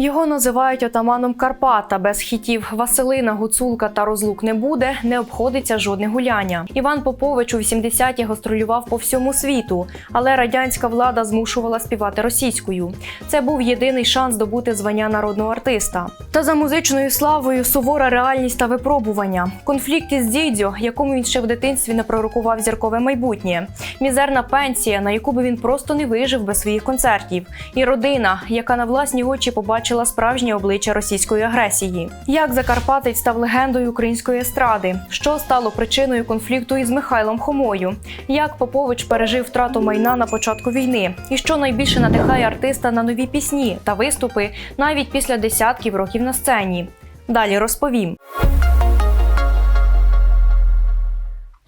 Його називають отаманом Карпата. Без хітів Василина, Гуцулка та розлук не буде, не обходиться жодне гуляння. Іван Попович у 80-ті гастролював по всьому світу, але радянська влада змушувала співати російською. Це був єдиний шанс добути звання народного артиста. Та за музичною славою сувора реальність та випробування. Конфлікт із дідьо, якому він ще в дитинстві не пророкував зіркове майбутнє, мізерна пенсія, на яку би він просто не вижив без своїх концертів, і родина, яка на власні очі побачила справжнє обличчя російської агресії. Як Закарпатець став легендою української естради, що стало причиною конфлікту із Михайлом Хомою, як Попович пережив втрату майна на початку війни, і що найбільше надихає артиста на нові пісні та виступи навіть після десятків років на сцені. Далі розповім.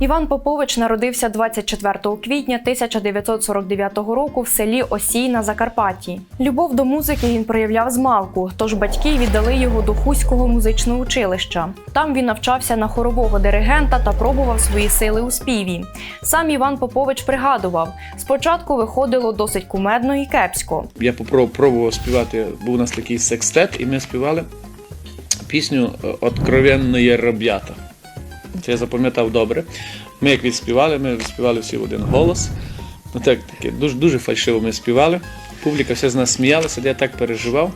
Іван Попович народився 24 квітня 1949 року в селі Осій на Закарпатті. Любов до музики він проявляв з малку, тож батьки віддали його до Хуського музичного училища. Там він навчався на хорового диригента та пробував свої сили у співі. Сам Іван Попович пригадував: спочатку виходило досить кумедно і кепсько. Я попробував пробував співати, був у нас такий секстет, і ми співали пісню «Откровенне раб'ята. Це я запам'ятав добре. Ми як відспівали, ми співали всі в один голос. Ну так, таке, дуже, дуже фальшиво ми співали. Публіка вся з нас сміялася, я так переживав,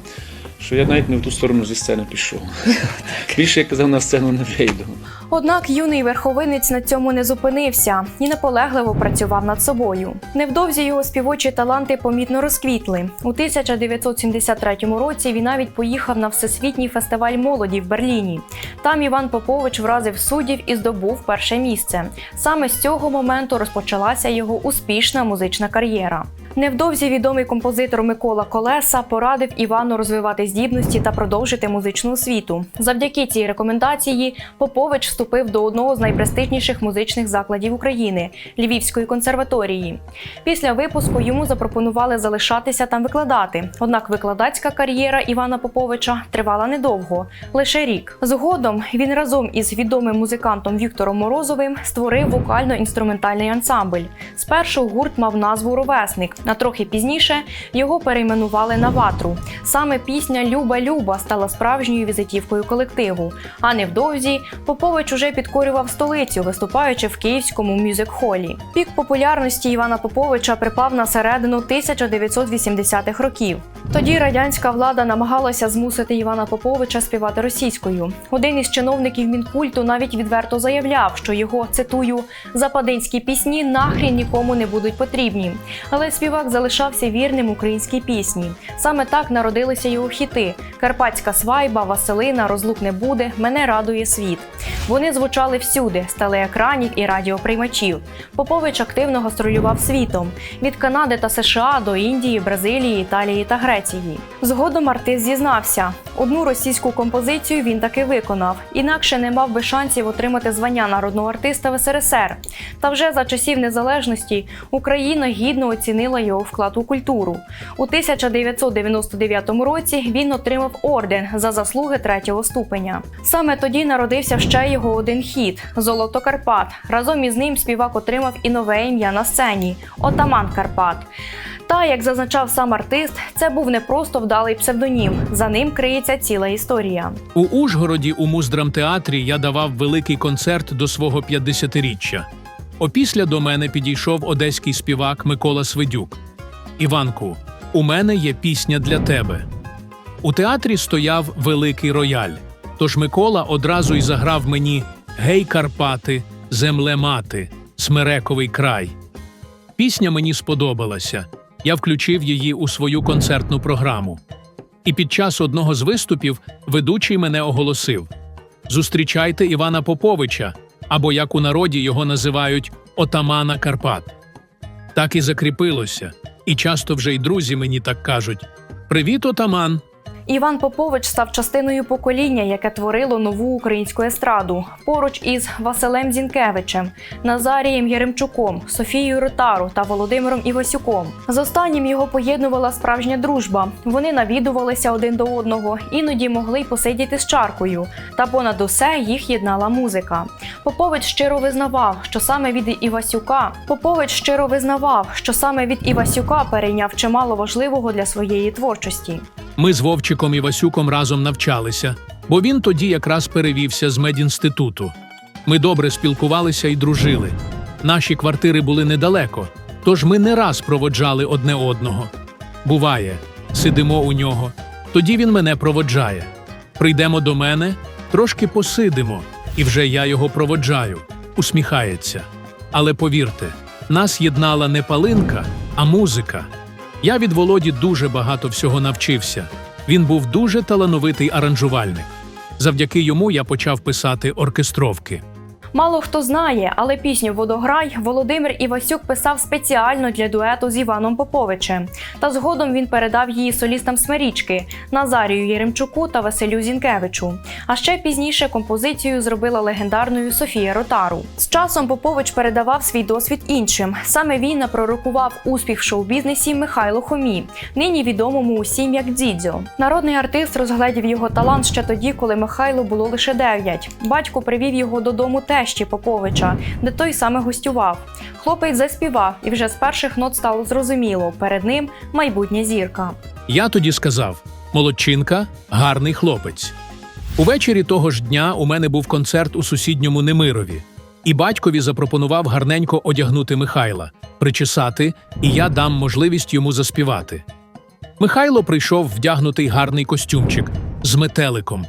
що я навіть не в ту сторону зі сцени пішов. Більше я казав, на сцену не вийду. Однак юний верховинець на цьому не зупинився і наполегливо працював над собою. Невдовзі його співочі таланти помітно розквітли. У 1973 році він навіть поїхав на всесвітній фестиваль молоді в Берліні. Там Іван Попович вразив суддів і здобув перше місце. Саме з цього моменту розпочалася його успішна музична кар'єра. Невдовзі відомий композитор Микола Колеса порадив Івану розвивати здібності та продовжити музичну освіту. Завдяки цій рекомендації Попович вступив до одного з найпрестижніших музичних закладів України Львівської консерваторії. Після випуску йому запропонували залишатися там викладати. Однак викладацька кар'єра Івана Поповича тривала недовго лише рік. Згодом він разом із відомим музикантом Віктором Морозовим створив вокально-інструментальний ансамбль. Спершу гурт мав назву Ровесник. А трохи пізніше його перейменували на ватру. Саме пісня Люба Люба стала справжньою візитівкою колективу. А невдовзі Попович уже підкорював столицю, виступаючи в київському мюзик-холі. Пік популярності Івана Поповича припав на середину 1980-х років. Тоді радянська влада намагалася змусити Івана Поповича співати російською. Один із чиновників мінкульту навіть відверто заявляв, що його цитую западинські пісні нахрін нікому не будуть потрібні. Але співак залишався вірним українській пісні. Саме так народилися його хіти: Карпатська свайба, Василина, Розлук не буде, Мене радує світ. Вони звучали всюди, з телеекранів і радіоприймачів. Попович активно гастролював світом від Канади та США до Індії, Бразилії, Італії та Греції. Згодом артист зізнався, одну російську композицію він таки виконав, інакше не мав би шансів отримати звання народного артиста в СРСР. Та вже за часів незалежності Україна гідно оцінила його вклад у культуру. У 1999 році він отримав орден за заслуги третього ступеня. Саме тоді народився ще його один хіт Золото Карпат. Разом із ним співак отримав і нове ім'я на сцені Отаман Карпат. Та як зазначав сам артист, це був не просто вдалий псевдонім. За ним криється ціла історія. У Ужгороді у муздрамтеатрі я давав великий концерт до свого 50-річчя. Опісля до мене підійшов одеський співак Микола Свидюк. Іванку, у мене є пісня для тебе. У театрі стояв великий рояль. Тож Микола одразу й заграв мені Гей, Карпати, земле мати, смерековий край. Пісня мені сподобалася. Я включив її у свою концертну програму. І під час одного з виступів ведучий мене оголосив: Зустрічайте Івана Поповича, або як у народі його називають Отамана Карпат. Так і закріпилося, і часто вже й друзі мені так кажуть: Привіт, отаман! Іван Попович став частиною покоління, яке творило нову українську естраду поруч із Василем Зінкевичем, Назарієм Яремчуком, Софією Ротару та Володимиром Івасюком. З останнім його поєднувала справжня дружба. Вони навідувалися один до одного, іноді могли й посидіти з чаркою. Та понад усе їх єднала музика. Попович щиро визнавав, що саме від Івасюка Попович щиро визнавав, що саме від Івасюка перейняв чимало важливого для своєї творчості. Ми з Вовчиком і Васюком разом навчалися, бо він тоді якраз перевівся з медінституту. Ми добре спілкувалися і дружили. Наші квартири були недалеко, тож ми не раз проводжали одне одного. Буває, сидимо у нього, тоді він мене проводжає. Прийдемо до мене, трошки посидимо, і вже я його проводжаю, усміхається. Але повірте, нас єднала не палинка, а музика. Я від Володі дуже багато всього навчився. Він був дуже талановитий аранжувальник. Завдяки йому я почав писати оркестровки. Мало хто знає, але пісню Водограй Володимир Івасюк писав спеціально для дуету з Іваном Поповичем. Та згодом він передав її солістам Смирічки Назарію Єремчуку та Василю Зінкевичу. А ще пізніше композицію зробила легендарною Софія Ротару. З часом Попович передавав свій досвід іншим. Саме він напророкував успіх в шоу-бізнесі Михайло Хомі, нині відомому усім як Дзідзьо. Народний артист розгледів його талант ще тоді, коли Михайло було лише 9. Батько привів його додому тещі Поповича, де той саме гостював. Хлопець заспівав, і вже з перших нот стало зрозуміло перед ним майбутня зірка. Я тоді сказав: молодчинка, гарний хлопець. Увечері того ж дня у мене був концерт у сусідньому Немирові, і батькові запропонував гарненько одягнути Михайла, причесати, і я дам можливість йому заспівати. Михайло прийшов вдягнутий гарний костюмчик з метеликом.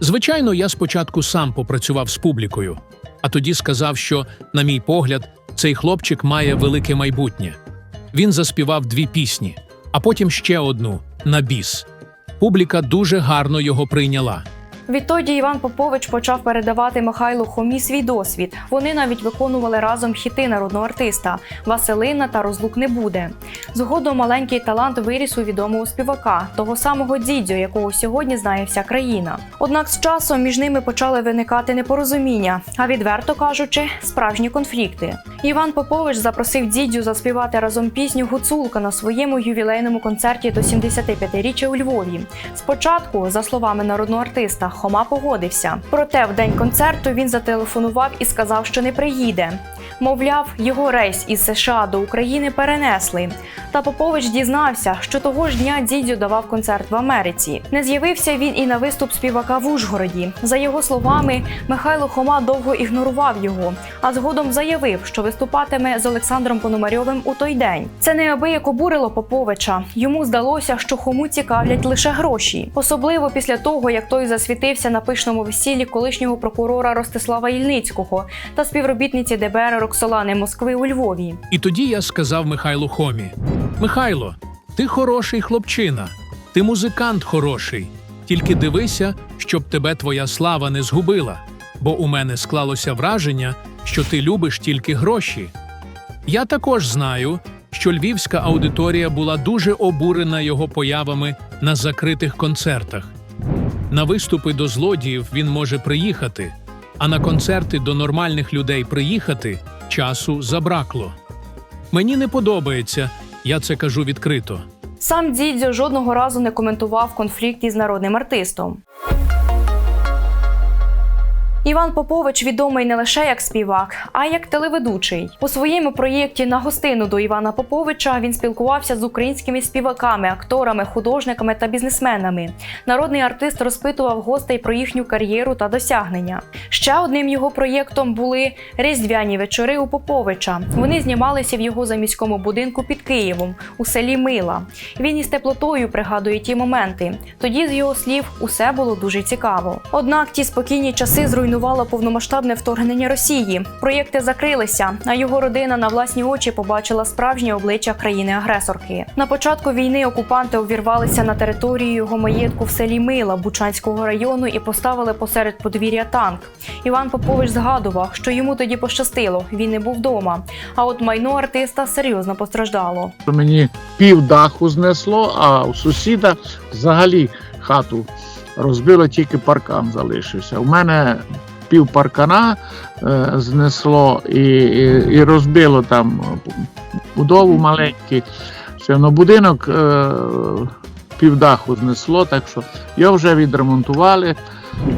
Звичайно, я спочатку сам попрацював з публікою, а тоді сказав, що, на мій погляд, цей хлопчик має велике майбутнє. Він заспівав дві пісні, а потім ще одну на біс. Публіка дуже гарно його прийняла. Відтоді Іван Попович почав передавати Михайлу Хомі свій досвід. Вони навіть виконували разом хіти народного артиста Василина та Розлук не буде. Згодом маленький талант виріс у відомого співака, того самого Дідзьо, якого сьогодні знає вся країна. Однак з часом між ними почали виникати непорозуміння, а відверто кажучи, справжні конфлікти. Іван Попович запросив Дідзю заспівати разом пісню Гуцулка на своєму ювілейному концерті до 75-річчя у Львові. Спочатку, за словами народного артиста, Хома погодився. Проте в день концерту він зателефонував і сказав, що не приїде. Мовляв, його рейс із США до України перенесли. Та Попович дізнався, що того ж дня Дідзю давав концерт в Америці. Не з'явився він і на виступ співака в Ужгороді. За його словами, Михайло Хома довго ігнорував його, а згодом заявив, що виступатиме з Олександром Пономарьовим у той день. Це неабияк обурило Поповича. Йому здалося, що Хому цікавлять лише гроші, особливо після того, як той засвітився на пишному весіллі колишнього прокурора Ростислава Ільницького та співробітниці ДБР Роксолани Москви у Львові. І тоді я сказав Михайлу Хомі: Михайло, ти хороший хлопчина, ти музикант хороший. Тільки дивися, щоб тебе твоя слава не згубила, бо у мене склалося враження, що ти любиш тільки гроші. Я також знаю, що львівська аудиторія була дуже обурена його появами на закритих концертах. На виступи до злодіїв він може приїхати, а на концерти до нормальних людей приїхати часу забракло. Мені не подобається, я це кажу відкрито. Сам Дідзьо жодного разу не коментував конфлікт із народним артистом. Іван Попович відомий не лише як співак, а й як телеведучий. У своєму проєкті на гостину до Івана Поповича він спілкувався з українськими співаками, акторами, художниками та бізнесменами. Народний артист розпитував гостей про їхню кар'єру та досягнення. Ще одним його проєктом були різдвяні вечори у Поповича. Вони знімалися в його заміському будинку під Києвом у селі Мила. Він із теплотою пригадує ті моменти. Тоді, з його слів, усе було дуже цікаво. Однак ті спокійні часи зруйнувало повномасштабне вторгнення Росії. Проєкти закрилися, а його родина на власні очі побачила справжнє обличчя країни-агресорки. На початку війни окупанти увірвалися на територію його маєтку в селі Мила Бучанського району і поставили посеред подвір'я танк. Іван Попович згадував, що йому тоді пощастило, він не був вдома. А от майно артиста серйозно постраждало. Мені пів даху знесло, а у сусіда взагалі хату розбило, тільки паркан залишився. У мене пів паркана е, знесло і, і, і розбило там будову маленький. Все, ну, будинок е, півдаху знесло, так що його вже відремонтували.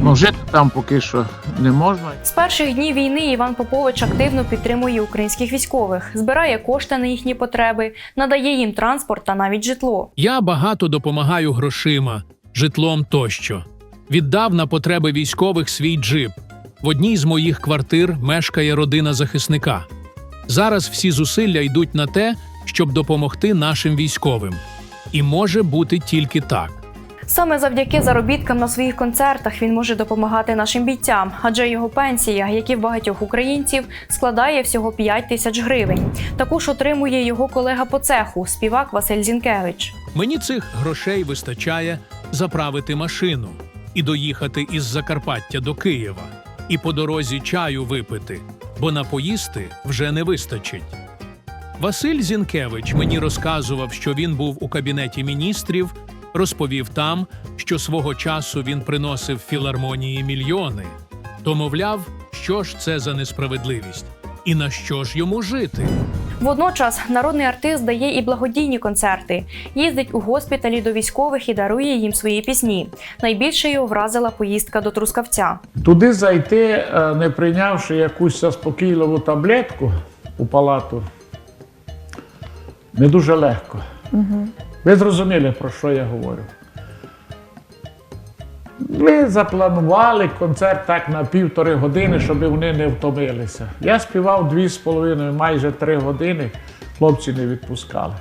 Ну, жити там поки що не можна. З перших днів війни Іван Попович активно підтримує українських військових, збирає кошти на їхні потреби, надає їм транспорт та навіть житло. Я багато допомагаю грошима, житлом тощо. Віддав на потреби військових свій джип. В одній з моїх квартир мешкає родина захисника. Зараз всі зусилля йдуть на те, щоб допомогти нашим військовим. І може бути тільки так. Саме завдяки заробіткам на своїх концертах він може допомагати нашим бійцям, адже його пенсія, як і в багатьох українців, складає всього 5 тисяч гривень. Також отримує його колега по цеху, співак Василь Зінкевич. Мені цих грошей вистачає заправити машину і доїхати із Закарпаття до Києва, і по дорозі чаю випити, бо на поїсти вже не вистачить. Василь Зінкевич мені розказував, що він був у кабінеті міністрів, розповів там, що свого часу він приносив філармонії мільйони. То мовляв, що ж це за несправедливість, і на що ж йому жити? Водночас народний артист дає і благодійні концерти, їздить у госпіталі до військових і дарує їм свої пісні. Найбільше його вразила поїздка до Трускавця. Туди зайти, е, не прийнявши якусь заспокійливу таблетку у палату, не дуже легко. Ви зрозуміли, про що я говорю. Ми запланували концерт так на півтори години, щоб вони не втомилися. Я співав дві з половиною, майже три години, хлопці не відпускали.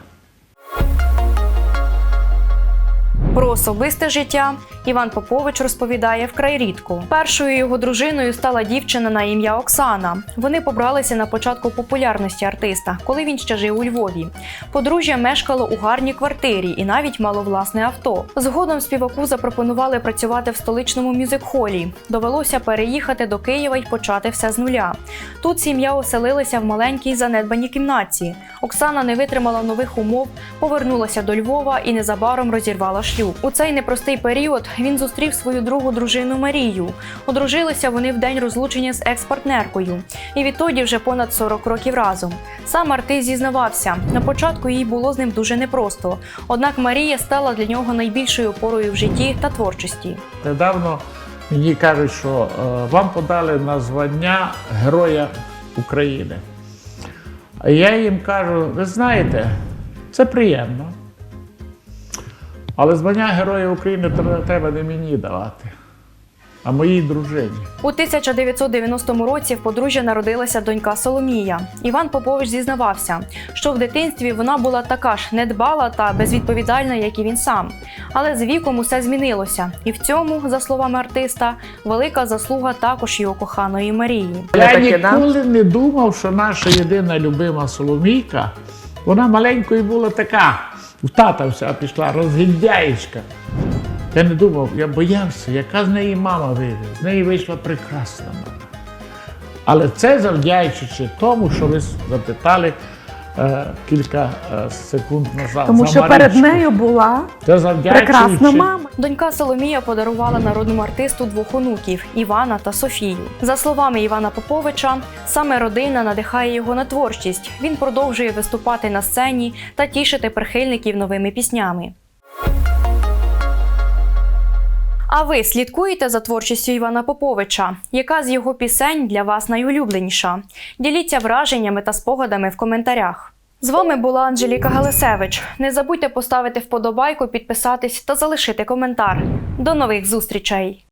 Про особисте життя Іван Попович розповідає вкрай рідко. Першою його дружиною стала дівчина на ім'я Оксана. Вони побралися на початку популярності артиста, коли він ще жив у Львові. Подружжя мешкало у гарній квартирі і навіть мало власне авто. Згодом співаку запропонували працювати в столичному мюзик-холі. Довелося переїхати до Києва й почати все з нуля. Тут сім'я оселилася в маленькій занедбаній кімнаті. Оксана не витримала нових умов, повернулася до Львова і незабаром розірвала шлюб. У цей непростий період він зустрів свою другу дружину Марію. Одружилися вони в день розлучення з екс-партнеркою. І відтоді вже понад 40 років разом. Сам артист зізнавався, на початку їй було з ним дуже непросто. Однак Марія стала для нього найбільшою опорою в житті та творчості. Недавно мені кажуть, що е, вам подали на звання Героя України. А я їм кажу, ви знаєте, це приємно. Але звання Героя України треба не мені давати, а моїй дружині. У 1990 році в подружжя народилася донька Соломія. Іван Попович зізнавався, що в дитинстві вона була така ж недбала та безвідповідальна, як і він сам. Але з віком усе змінилося, і в цьому, за словами артиста, велика заслуга також його коханої Марії. Я ніколи не думав, що наша єдина любима Соломійка, вона маленькою була така, у тата вся пішла, розгіндяєчка. Я не думав, я боявся, яка з неї мама вийде. З неї вийшла прекрасна мама. Але це завдячуючи тому, що ви запитали кілька е, секунд назад. Тому що перед нею була прекрасна мама. Донька Соломія подарувала народному артисту двох онуків Івана та Софію. За словами Івана Поповича, саме родина надихає його на творчість. Він продовжує виступати на сцені та тішити прихильників новими піснями. А ви слідкуєте за творчістю Івана Поповича? Яка з його пісень для вас найулюбленіша? Діліться враженнями та спогадами в коментарях. З вами була Анжеліка Галисевич. Не забудьте поставити вподобайку, підписатись та залишити коментар. До нових зустрічей!